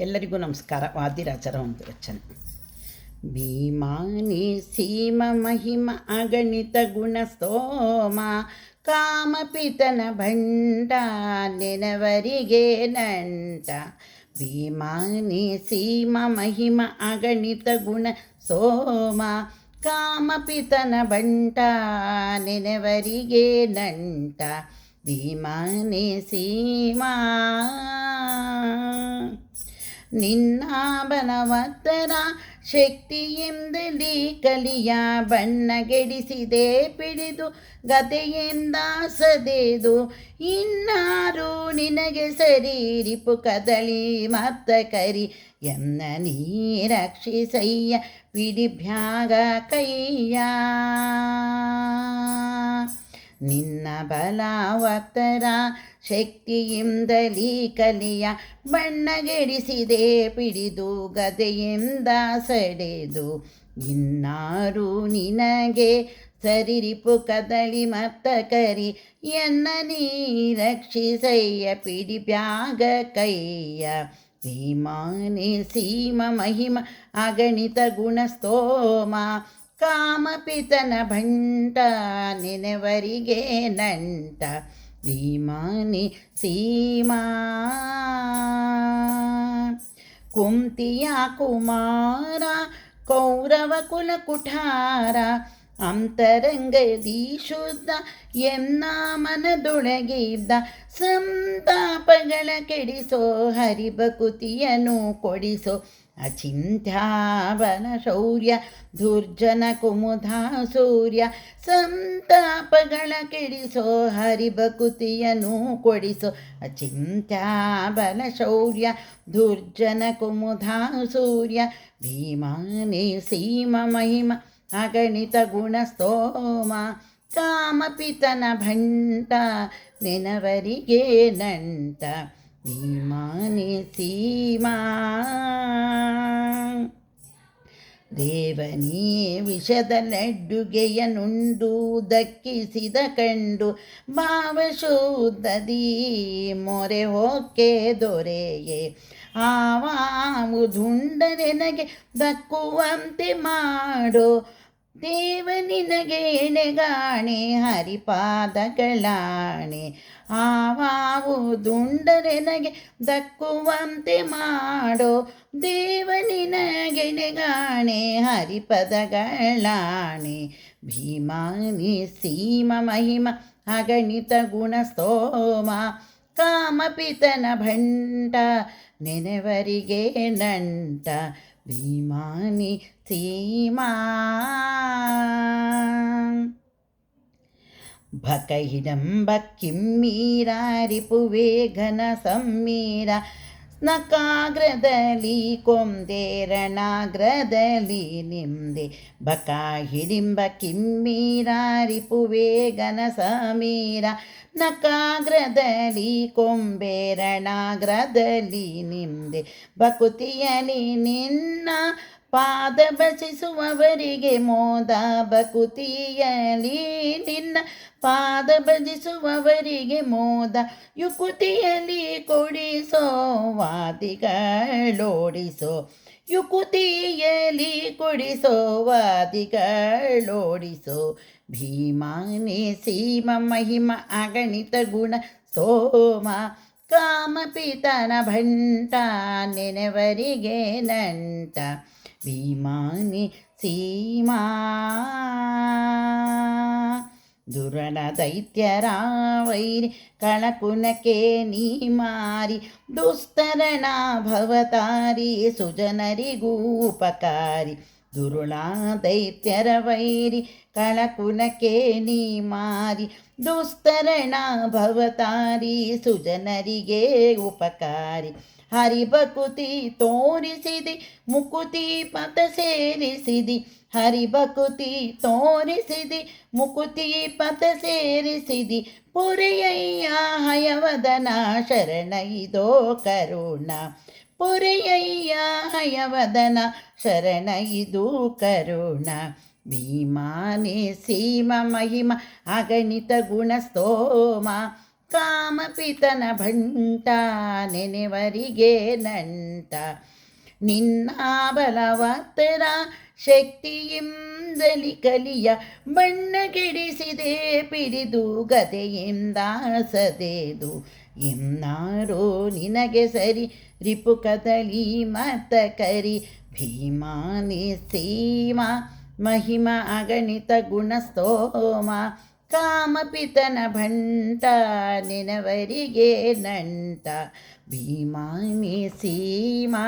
ಎಲ್ಲರಿಗೂ ನಮಸ್ಕಾರ. ವಾದಿರಾಜರ ಒಂದು ರಚನೆ ಭೀಮಾನಿ ಸೀಮ ಮಹಿಮ ಅಗಣಿತ ಗುಣ ಸ್ತೋಮ ಕಾಮಪಿತನ ಭಂಡ ನೆನವರಿಗೆ ನಂಟ. ಭೀಮಾನಿ ಸೀಮ ಮಹಿಮ ಅಗಣಿತ ಗುಣ ಸೋಮ ಕಾಮಪಿತನ ಬಂಟ ನೆನವರಿಗೆ ನಂಟ. ಭೀಮಾನಿ ಸೀಮಾ ನಿನ್ನ ಬಲವತ್ತರ ಶಕ್ತಿಯಿಂದಲೇ ಕಲಿಯ ಬಣ್ಣಗೆಡಿಸಿದೆ, ಪಿಡಿದು ಗತೆಯಿಂದ ಸದೆದು. ಇನ್ನಾರು ನಿನಗೆ ಸರಿ ರಿಪು ಕದಳಿ, ಮತ್ತ ಕರಿ ಎನ್ನ ನೀ ರಕ್ಷಿಸಯ್ಯ ಪಿಡಿಭ್ಯಾಗ ಕೈಯ ನಿನ್ನ ಬಲಾವತ್ತರ ಶಕ್ತಿಯಿಂದಲೀ ಕಲಿಯ ಬಣ್ಣಗೆಡಿಸಿದೆ ಪಿಡಿದು ಗದೆಯಿಂದ ಸಡೆದು ಇನ್ನಾರು ನಿನಗೆ ಸರಿರಿಪು ಕದಳಿ ಮತ್ತ ಕರಿ, ಎನ್ನ ನೀ ರಕ್ಷಿಸಯ್ಯ ಪಿಡಿ ಬ್ಯಾಗ ಕೈಯ. ಸೀಮಾನೆ ಸೀಮ ಮಹಿಮ, ಅಗಣಿತ ಗುಣಸ್ತೋಮ ಕಾಮಪಿತನ ಭಂಟ ನೆನೆವರಿಗೆ ನಂಟ ಭೀಮಾನಿ ಸೀಮಾ ಕುಂತಿಯ ಕುಮಾರ ಕೌರವ ಕುಲ ಕುಠಾರ ಅಂತರಂಗದಿ ಶುದ್ಧ ಎನ್ನ ಮನದೊಳಗಿದ್ದ ಸಂತಾಪಗಳ ಕೆಡಿಸೋ ಹರಿಬಕುತಿಯನು ಕೊಡಿಸೋ ಅಚಿಂತ್ಯಾವನ ಶೌರ್ಯ, ದುರ್ಜನ ಕುಮುಧ ಸೂರ್ಯ, ಸಂತಾಪಗಳ ಕೆಡಿಸೋ ಹರಿಬಕುತಿಯನು ಕೊಡಿಸೋ ಅಚಿಂತ್ಯಾಬಲ ಶೌರ್ಯ, ದುರ್ಜನ ಕುಮುಧ ಸೂರ್ಯ, ಭೀಮಾನೇ ಸೀಮ ಮಹಿಮ ಅಗಣಿತ ಗುಣಸ್ತೋಮ, ಕಾಮಪಿತನ ಭಂಟ, ನೆನವರಿಗೆ ನಂಟ ಭೀಮಾನಿ ಸೀಮಾ. ದೇವನೇ, ವಿಷದ ಲಡ್ಡುಗೆಯನುಂಡು ದಕ್ಕಿಸಿದ ಕಂಡು ಭಾವಶುದ್ಧದಿ ಮೊರೆ ಹೋಕೆ ದೊರೆಯೇ. ಆವಾವು ದುಂಡರೆನಗೆ ದಕ್ಕುವಂತೆ ಮಾಡೋ ದೇವ ನಿನಗೆ ಎಣೆಗಾಣೆ, ಹರಿಪಾದಗಳಾಣೆ. ಆವಾವು ದುಂಡರೆನಗೆ ದಕ್ಕುವಂತೆ ಮಾಡೋ ದೇವ ನಿನಗೆಣೆಗಾಣೆ ಹರಿಪದಗಳಾಣೆ. ಭೀಮಾನಿ ಸೀಮ ಮಹಿಮ, ಅಗಣಿತ ಗುಣಸ್ತೋಮ ಕಾಮಪಿತನ ಭಂಟ, ನೆನೆವರಿಗೆ ನಂಟ. ीमानि सीमा भकैरम्बक्किं मीरा रिपुवे घनसम्मीरा ಘನ ಕೊಂದೆ ನಕಾಗ್ರದಲ್ಲಿ ಕೊಂದೇರಣಾಗ್ರದಲ್ಲಿ ನಿಂದೆ. ಬಕ ಹಿಡಿಂಬ ಕಿಮ್ಮೀರ, ರಿಪುವೆ ಘನ ಸಮೀರ. ನಕಾಗ್ರದಲ್ಲಿ ಕೊಂಬೇರಣಾಗ್ರದಲ್ಲಿ ನಿಂದೆ. ಬಕುತಿಯಲಿ ನಿನ್ನ ಪಾದ ಭಜಿಸುವವರಿಗೆ ಮೋದ ಬಕುತಿಯಲಿ ನಿನ್ನ ಪಾದ ಭಜಿಸುವವರಿಗೆ ಮೋದ ಯುಕುತಿಯಲಿ ಕೊಡಿಸೋ ವಾದಿಗಳೋಡಿಸೋ ಯುಕುತಿಯಲಿ ಕೊಡಿಸೋ ವಾದಿಗಳೋಡಿಸೋ, ಭೀಮಾನಿ ಸೀಮ ಮಹಿಮ ಅಗಣಿತ ಗುಣ ಸೋಮ, ಕಾಮಪಿತನ ಭಂಟ ನೆನೆವರಿಗೆ ನಂಟ. ಭೀಮಾನಿ ಸೀಮಾ ದುರಣ ದೈತ್ಯರ ವೈರಿ ಕಳಕುನಕ್ಕೆ ನೀ ಮಾರಿ ದುಸ್ತರಣ ಭವತಾರಿ ಸುಜನರಿಗೂ ಉಪಕಾರಿ ದುರುಳ ದೈತ್ಯರ ವೈರಿ ಕಳಕುನಕ್ಕೆ ನೀ ಮಾರಿ ದುಸ್ತರಣ ಭವತಾರಿ ಸುಜನರಿಗೆ ಉಪಕಾರಿ ಹರಿಬಕುತಿ ತೋರಿಸಿದಿ ಮುಕುತಿ ಪಥ ಸೇರಿಸಿದಿ ಹರಿಬಕುತಿ ತೋರಿಸಿದಿ ಮುಕುತಿ ಪಥ ಸೇರಿಸಿದಿ ಪುರಿಯಯ್ಯ ಹಯವದನ ಶರಣ ಇದೋ ಕರುಣ ಪುರಿಯಯ್ಯ ಹಯವದನ ಶರಣ ಇದು ಕರುಣ ಭೀಮಾನೆ ಸೀಮ ಮಹಿಮ ಅಗಣಿತ ಗುಣ ಸ್ತೋಮ ಕಾಮಪಿತನ ಭಂಟ ನೆನೆವರಿಗೆ ನಂಟ. ನಿನ್ನ ಬಲವತ್ತರ ಶಕ್ತಿಯಿಂದಲಿ ಕಲಿಯ ಬಣ್ಣ ಕೆಡಿಸಿದೆ ಪಿಡಿದು ಗದೆಯಿಂದ ಸದೆದು. ಇನ್ನಾರೋ ನಿನಗೆ ಸರಿ, ರಿಪು ಕದಲಿ ಮತ ಕರಿ. ಭೀಮಾನಿ ಸೀಮಾ, ಮಹಿಮ, ಅಗಣಿತ ಗುಣಸ್ತೋಮ. ಕಾಮಪಿತನ ಭಂಟ ನಿನವರಿಗೆ ನಂಟ ಭೀಮಾನಿ ಸೀಮಾ.